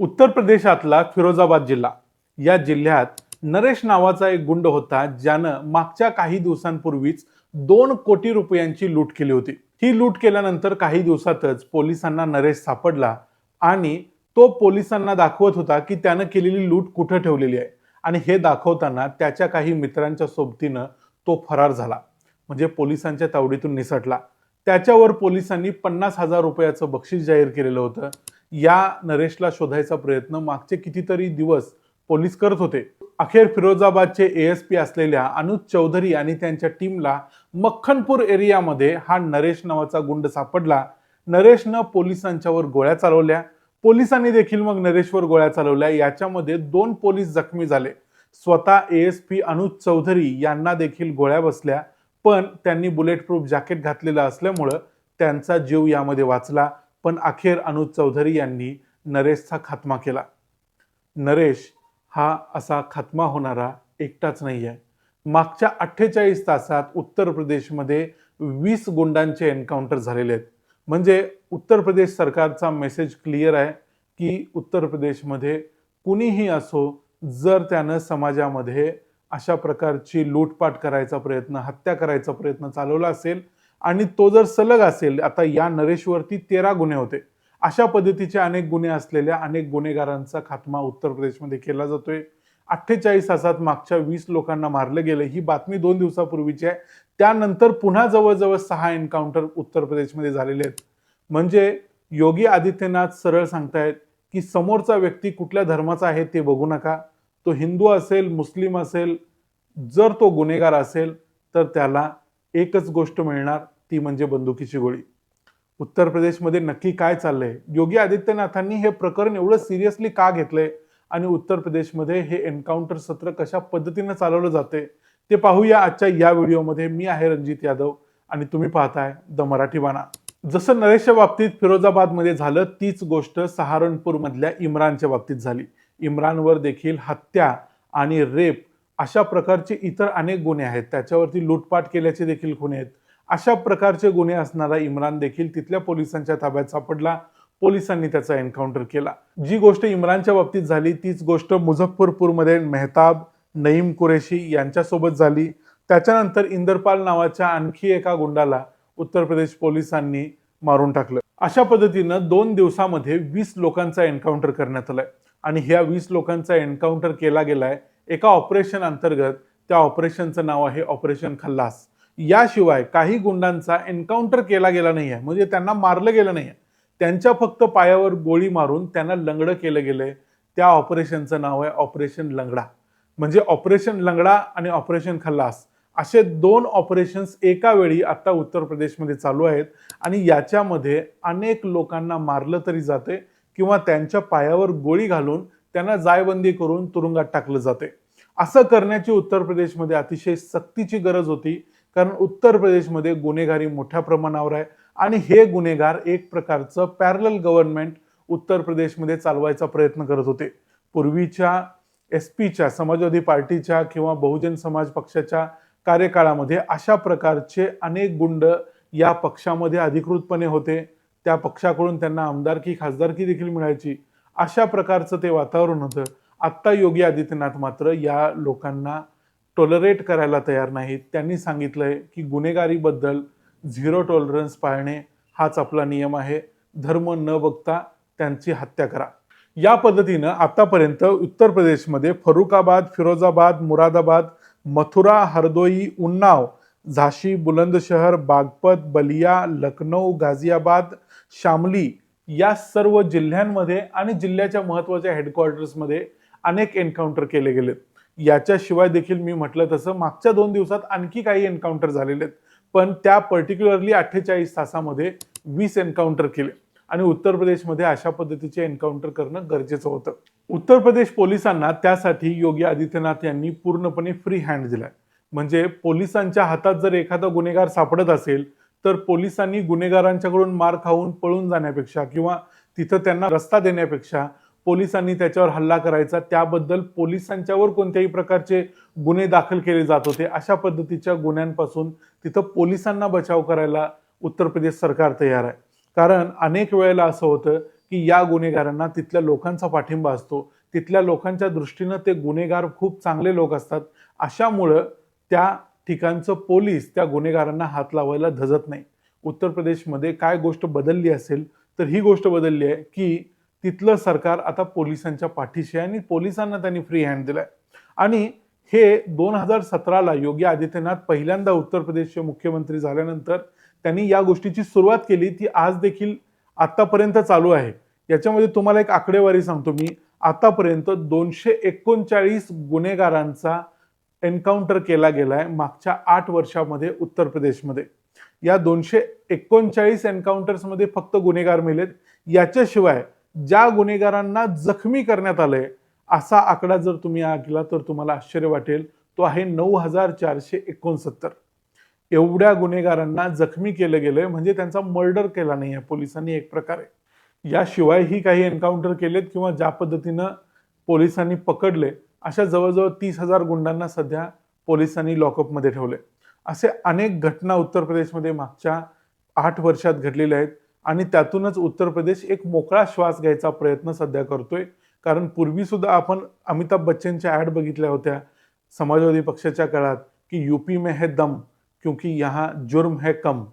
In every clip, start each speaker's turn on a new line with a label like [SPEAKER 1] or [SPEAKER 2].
[SPEAKER 1] उत्तर प्रदेशातला फिरोजाबाद जिल्हा. या जिल्ह्यात नरेश नावाचा एक गुंड होता ज्यानं मागच्या काही दिवसांपूर्वीच दोन कोटी रुपयांची लूट केली होती. ही लूट केल्यानंतर काही दिवसातच पोलिसांना नरेश सापडला आणि तो पोलिसांना दाखवत होता की त्यानं केलेली लूट कुठं ठेवलेली आहे. आणि हे दाखवताना त्याच्या काही मित्रांच्या सोबतीनं तो फरार झाला. म्हणजे पोलिसांच्या तावडीतून निसटला. त्याच्यावर पोलिसांनी पन्नास हजार रुपयाचं बक्षीस जाहीर केलेलं होतं. या नरेशला शोधायचा प्रयत्न. मागचे कितीतरी दिवस पोलीस करत होते. अखेर फिरोजाबादचे एएसपी असलेल्या अनुज चौधरी आणि त्यांच्या टीमला मक्खनपूर एरियामध्ये हा नरेश नावाचा गुंड सापडला. नरेशनं पोलिसांच्यावर गोळ्या चालवल्या. पोलिसांनी देखील मग नरेशवर गोळ्या चालवल्या. याच्यामध्ये दोन पोलीस जखमी झाले. स्वतः एएसपी अनुज चौधरी यांना देखील गोळ्या बसल्या. पण त्यांनी बुलेट प्रूफ जॅकेट घातलेलं असल्यामुळं त्यांचा जीव यामध्ये वाचला. पण अखेर अनुज चौधरी यांनी नरेशचा खात्मा केला. नरेश हा असा खात्मा होणारा एकटाच नाही आहे मागच्या अठ्ठेचाळीस तासात उत्तर प्रदेशमध्ये वीस गुंडांचे एन्काउंटर झालेले आहेत. म्हणजे उत्तर प्रदेश सरकारचा मेसेज क्लिअर आहे की उत्तर प्रदेशमध्ये कुणीही असो जर त्यानं समाजामध्ये अशा प्रकारची लूटपाट करायचा प्रयत्न हत्या करायचा प्रयत्न चालवला असेल आणि तो जर सलग असेल आता या नरेशवरती तेरा गुन्हे होते. अशा पद्धतीचे अनेक गुन्हे असलेल्या अनेक गुन्हेगारांचा खात्मा उत्तर प्रदेशमध्ये केला जातोय. अठ्ठेचाळीस तासात मागच्या वीस लोकांना मारलं गेलं. ही बातमी दोन दिवसापूर्वीची आहे. त्यानंतर पुन्हा जवळजवळ सहा एन्काउंटर उत्तर प्रदेशमध्ये झालेले आहेत. म्हणजे योगी आदित्यनाथ सरळ सांगतायत की समोरचा व्यक्ती कुठल्या धर्माचा आहे ते बघू नका. तो हिंदू असेल मुस्लिम असेल जर तो गुन्हेगार असेल तर त्याला एकच गोष्ट मिळणार ती म्हणजे बंदुकीची गोळी. उत्तर प्रदेशमध्ये नक्की काय चाललंय? योगी आदित्यनाथांनी हे प्रकरण एवढं सिरियसली का घेतलंय? आणि उत्तर प्रदेशमध्ये हे एन्काउंटर सत्र कशा पद्धतीनं चालवलं जाते ते पाहूया आजच्या या व्हिडिओमध्ये. मी आहे रणजित यादव आणि तुम्ही पाहताय द मराठी बाणा. जसं नरेशच्या बाबतीत फिरोजाबादमध्ये झालं तीच गोष्ट सहारनपूरमधल्या इम्रानच्या बाबतीत झाली. इम्रानवर देखील हत्या आणि रेप अशा प्रकारचे इतर अनेक गुन्हे आहेत. त्याच्यावरती लूटपाट केल्याचे देखील गुन्हे आहेत. अशा प्रकारचे गुन्हे असणारा इम्रान देखील तिथल्या पोलिसांच्या ताब्यात सापडला. पोलिसांनी त्याचा एन्काउंटर केला. जी गोष्ट इम्रानच्या बाबतीत झाली तीच गोष्ट मुझफ्फरपूरमध्ये मेहताब नईम कुरेशी यांच्यासोबत झाली. त्याच्यानंतर इंदरपाल नावाच्या आणखी एका गुंडाला उत्तर प्रदेश पोलिसांनी मारून टाकलं. अशा पद्धतीनं दोन दिवसामध्ये वीस लोकांचा एन्काउंटर करण्यात आलाय. आणि ह्या वीस लोकांचा एन्काउंटर केला गेलाय एका ऑपरेशन अंतर्गत त्या ऑपरेशनचं नाव आहे ऑपरेशन खल्लास. याशिवाय काही गुंडांचा एन्काउंटर केला गेला नाही आहे म्हणजे त्यांना मारलं गेलं नाही आहे त्यांच्या फक्त पायावर गोळी मारून त्यांना लंगडं केलं गेलंय. त्या ऑपरेशनचं नाव आहे ऑपरेशन लंगडा. म्हणजे ऑपरेशन लंगडा आणि ऑपरेशन खल्लास असे दोन ऑपरेशन्स एका वेळी आता उत्तर प्रदेशमध्ये चालू आहेत. आणि याच्यामध्ये अनेक लोकांना मारलं तरी जाते किंवा त्यांच्या पायावर गोळी घालून त्यांना जायबंदी करून तुरुंगात टाकलं जाते. असं करण्याची उत्तर प्रदेशमध्ये अतिशय सक्तीची गरज होती. कारण उत्तर प्रदेशमध्ये गुन्हेगारी मोठ्या प्रमाणावर आहे. आणि हे गुन्हेगार एक प्रकारचं पॅरल गव्हर्नमेंट उत्तर प्रदेशमध्ये चालवायचा प्रयत्न करत होते. पूर्वीच्या एस पीच्या समाजवादी पार्टीच्या किंवा बहुजन समाज पक्षाच्या कार्यकाळामध्ये अशा प्रकारचे अनेक गुंड या पक्षामध्ये अधिकृतपणे होते. त्या पक्षाकडून त्यांना आमदारकी खासदारकी देखील मिळायची. अशा प्रकारचं ते वातावरण होतं. आत्ता योगी आदित्यनाथ मात्र या लोकांना टॉलरेट करायला तयार नाहीत. त्यांनी सांगितलंय की गुन्हेगारीबद्दल झिरो टॉलरन्स पाळणे हाच आपला नियम आहे. धर्म न बघता त्यांची हत्या करा. या पद्धतीनं आतापर्यंत उत्तर प्रदेशमध्ये फरुखाबाद फिरोजाबाद मुरादाबाद मथुरा हरदोई उन्नाव झाशी बुलंदशहर बागपत बलिया लखनौ गाझियाबाद शामली या सर्व जिल्ह्यांमध्ये आणि जिल्ह्याच्या महत्त्वाच्या हेडक्वार्टर्समध्ये अनेक एन्काउंटर केले गेलेत. याच्याशिवाय देखील मी म्हटलं तसं मागच्या दोन दिवसात आणखी काही एन्काउंटर झालेले आहेत. पण त्या पर्टिक्युलरली अठ्ठेचाळीस तासामध्ये वीस एन्काउंटर केले. आणि उत्तर प्रदेशमध्ये अशा पद्धतीचे एन्काउंटर करणं गरजेचं होतं. उत्तर प्रदेश पोलिसांना त्यासाठी योगी आदित्यनाथ यांनी पूर्णपणे फ्री हँड दिलाय. म्हणजे पोलिसांच्या हातात जर एखादा गुन्हेगार सापडत असेल तर पोलिसांनी गुन्हेगारांच्याकडून मार खाऊन पळून जाण्यापेक्षा किंवा तिथं त्यांना रस्ता देण्यापेक्षा पोलिसांनी त्याच्यावर हल्ला करायचा. त्याबद्दल पोलिसांच्यावर कोणत्याही प्रकारचे गुन्हे दाखल केले जात होते. अशा पद्धतीच्या गुन्ह्यांपासून तिथं पोलिसांना बचाव करायला उत्तर प्रदेश सरकार तयार आहे. कारण अनेक वेळेला असं होतं की या गुन्हेगारांना तिथल्या लोकांचा पाठिंबा असतो. तिथल्या लोकांच्या दृष्टीनं ते गुन्हेगार खूप चांगले लोक असतात. अशामुळं त्या ठिकाणचं पोलीस त्या गुन्हेगारांना हात लावायला धजत नाही. उत्तर प्रदेशमध्ये काय गोष्ट बदलली असेल तर ही गोष्ट बदलली आहे की तिथलं सरकार आता पोलिसांच्या पाठीशी आहे आणि पोलिसांना त्यांनी फ्री हँड दिलाय. आणि हे दोन हजार सतराला योगी आदित्यनाथ पहिल्यांदा उत्तर प्रदेशचे मुख्यमंत्री झाल्यानंतर त्यांनी या गोष्टीची सुरुवात केली ती आज देखील आतापर्यंत चालू आहे. याच्यामध्ये तुम्हाला एक आकडेवारी सांगतो मी. आतापर्यंत दोनशे एकोणचाळीस गुन्हेगारांचा एन्काउंटर केला गेला आहे मागच्या आठ वर्षामध्ये उत्तर प्रदेशमध्ये. या दोनशे एकोणचाळीस एन्काउंटर्समध्ये फक्त गुन्हेगार मेलेत. याच्याशिवाय ज्या गुन्हेगारांना जखमी करण्यात आलंय असा आकडा जर तुम्ही ऐकला तर तुम्हाला आश्चर्य वाटेल. तो आहे नऊ हजार चारशे एकोणसत्तर. एवढ्या गुन्हेगारांना जखमी केलं गेलंय म्हणजे त्यांचा मर्डर केला नाही आहे पोलिसांनी एक प्रकारे. याशिवायही काही एन्काउंटर केलेत किंवा ज्या पद्धतीनं पोलिसांनी पकडले अशा जवळजवळ तीस हजार गुंडांना सध्या पोलिसांनी लॉकअपमध्ये ठेवले. असे अनेक घटना उत्तर प्रदेशमध्ये मागच्या आठ वर्षात घडलेल्या आहेत आणि त्यातूनच उत्तर प्रदेश एक मोकळा श्वास घ्यायचा प्रयत्न सध्या करतोय. कारण पूर्वीसुद्धा आपण अमिताभ बच्चनच्या ॲड बघितल्या होत्या समाजवादी पक्षाच्या काळात की यूपी में है दम क्योंकि यहाँ जुर्म है कम.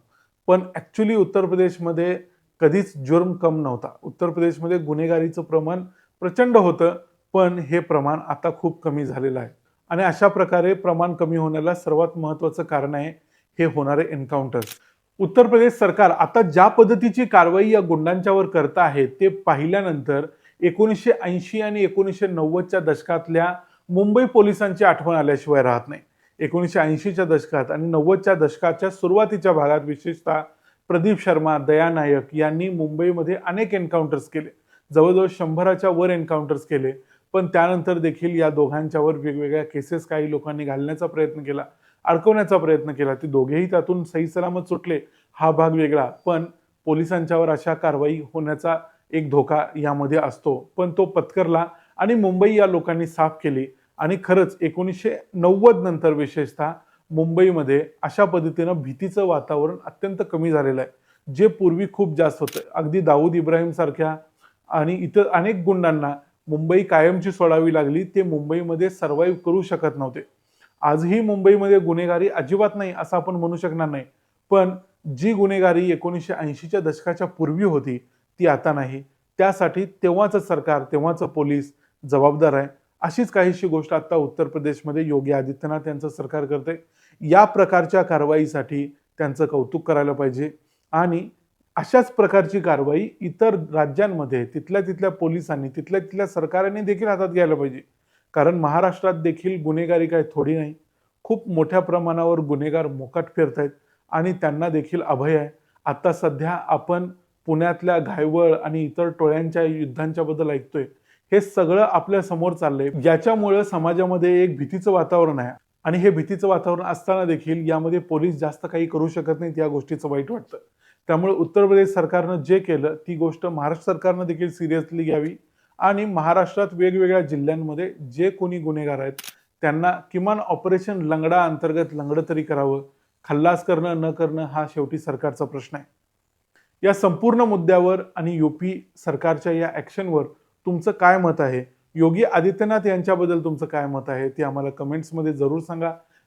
[SPEAKER 1] पण ॲक्च्युली उत्तर प्रदेशमध्ये कधीच जुर्म कम नव्हता. उत्तर प्रदेशमध्ये गुन्हेगारीचं प्रमाण प्रचंड होतं. पण हे प्रमाण आता खूप कमी झालेलं आहे. आणि अशा प्रकारे प्रमाण कमी होण्याला सर्वात महत्त्वाचं कारण आहे हे होणारे एन्काउंटर्स उत्तर प्रदेश सरकार आता ज्या पद्धतीची कारवाई या गुंडांच्यावर करत आहे ते पाहिल्यानंतर एकोणीसशे ऐंशी आणि एकोणीसशे नव्वदच्या दशकातल्या मुंबई पोलिसांची आठवण आल्याशिवाय राहत नाही. एकोणीसशे ऐंशीच्या दशकात आणि नव्वदच्या दशकाच्या सुरुवातीच्या भागात विशेषतः प्रदीप शर्मा दया नायक यांनी मुंबईमध्ये अनेक एन्काउंटर्स केले. जवळजवळ शंभराच्या वर एन्काउंटर्स केले. पण त्यानंतर देखील या दोघांच्यावर वेगवेगळ्या केसेस काही लोकांनी घालण्याचा प्रयत्न केला अडकवण्याचा प्रयत्न केला. ते दोघेही त्यातून सही सलामत सुटले हा भाग वेगळा. पण पोलिसांच्यावर अशा कारवाई होण्याचा एक धोका यामध्ये असतो. पण तो पत्करला आणि मुंबई या लोकांनी साफ केली. आणि खरंच एकोणीसशे नव्वद नंतर विशेषतः मुंबईमध्ये अशा पद्धतीनं भीतीचं वातावरण अत्यंत कमी झालेलं आहे. जे पूर्वी खूप जास्त होतं. अगदी दाऊद इब्राहिम सारख्या आणि इतर अनेक गुंडांना मुंबई कायमची सोडावी लागली ते मुंबईमध्ये सर्व्हाइव्ह करू शकत नव्हते. आजही मुंबईमध्ये गुन्हेगारी अजिबात नाही असं आपण म्हणू शकणार नाही. पण जी गुन्हेगारी एकोणीसशे ऐंशीच्या दशकाच्या पूर्वी होती ती आता नाही. त्यासाठी तेव्हाचं सरकार तेव्हाचं पोलीस जबाबदार आहे. अशीच काहीशी गोष्ट आता उत्तर प्रदेशमध्ये योगी आदित्यनाथ यांचं सरकार करते या प्रकारच्या कारवाईसाठी त्यांचं कौतुक करायला पाहिजे. आणि अशाच प्रकारची कारवाई इतर राज्यांमध्ये तिथल्या तिथल्या पोलिसांनी तिथल्या तिथल्या सरकारांनी देखील हातात घ्यायला पाहिजे. कारण महाराष्ट्रात देखील गुन्हेगारी काय थोडी नाही. खूप मोठ्या प्रमाणावर गुन्हेगार मोकाट फिरत आहेत आणि त्यांना देखील अभय आहे. आता सध्या आपण पुण्यातल्या घायवळ आणि इतर टोळ्यांच्या युद्धांच्या बद्दल ऐकतोय. हे सगळं आपल्यासमोर चाललंय. ज्याच्यामुळं समाजामध्ये एक भीतीचं वातावरण आहे. आणि हे भीतीचं वातावरण असताना देखील यामध्ये पोलीस जास्त काही करू शकत नाहीत या गोष्टीचं वाईट वाटतं. त्यामुळे उत्तर प्रदेश सरकारनं जे केलं ती गोष्ट महाराष्ट्र सरकारनं देखील सिरियसली घ्यावी. आणि महाराष्ट्रात वेगवेगळ्या जिल्ह्यांमध्ये जे कोणी गुन्हेगार आहेत त्यांना किमान ऑपरेशन लंगडा अंतर्गत लंगडं तरी करावं. खल्लास करणं न करणं हा शेवटी सरकारचा प्रश्न आहे. या संपूर्ण मुद्द्यावर आणि युपी सरकारच्या या ॲक्शनवर तुमचं काय मत आहे? योगी आदित्यनाथ यांच्याबद्दल तुमचं काय मत आहे ते आम्हाला कमेंट्समध्ये जरूर सांगा.